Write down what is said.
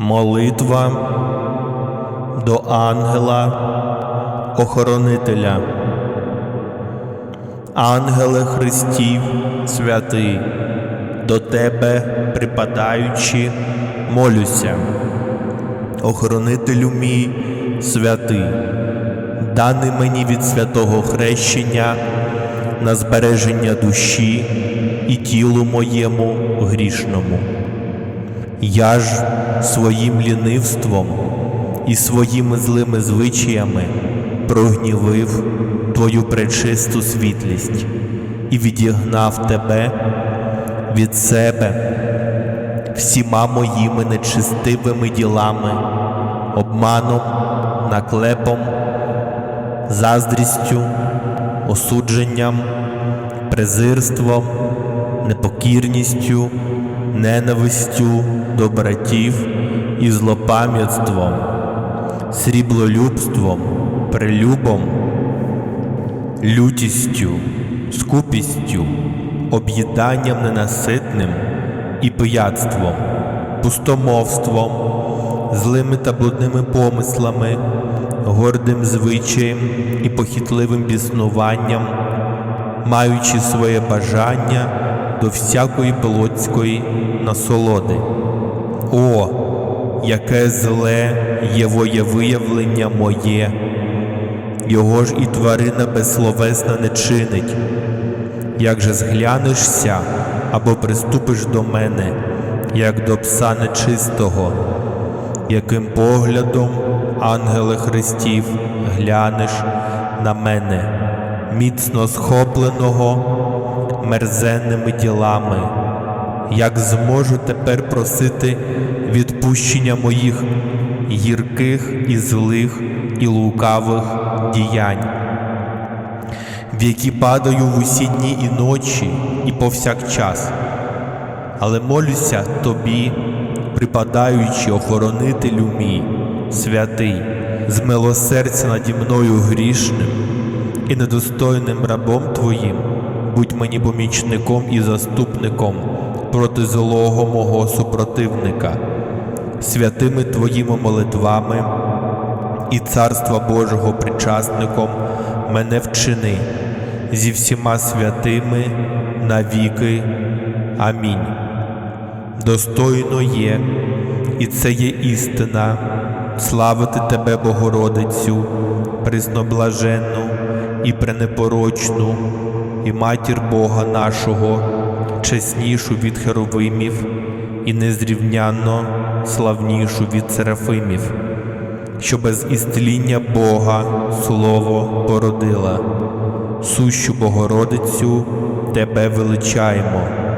Молитва до ангела охоронителя. Ангеле Христів святий, до тебе припадаючи, молюся. Охоронителю мій святий, даний мені від святого хрещення на збереження душі і тілу моєму грішному. Я ж своїм лінивством і своїми злими звичаями прогнівив Твою пречисту світлість і відігнав тебе від себе всіма моїми нечистивими ділами, обманом, наклепом, заздрістю, осудженням, презирством, непокірністю, ненавистю до братів і злопам'ятством, сріблолюбством, прилюбом, лютістю, скупістю, об'їданням ненаситним і пияцтвом, пустомовством, злими та блудними помислами, гордим звичаєм і похитливим біснуванням, маючи своє бажання до всякої плотської насолоди. О, яке зле є воєвиявлення моє, його ж і тварина безсловесна не чинить. Як же зглянешся або приступиш до мене, як до пса нечистого, яким поглядом, ангеле Христів, глянеш на мене, міцно схопленого мерзенними ділами, як зможу тепер просити відпущення моїх гірких і злих і лукавих діянь, в які падаю в усі дні і ночі і повсякчас. Але молюся тобі, припадаючи охоронителю мій, святий, змилосердя наді мною грішним і недостойним рабом Твоїм, будь мені помічником і заступником проти злого мого супротивника, святими Твоїми молитвами і Царства Божого причасником мене вчини зі всіма святими навіки. Амінь. Достойно є, і це є істина, славити Тебе, Богородицю, призноблаженну і пренепорочну, і матір Бога нашого, чеснішу від херовимів і незрівнянно славнішу від серафимів, що без істління Бога Слово породила. Сущу Богородицю Тебе величаємо.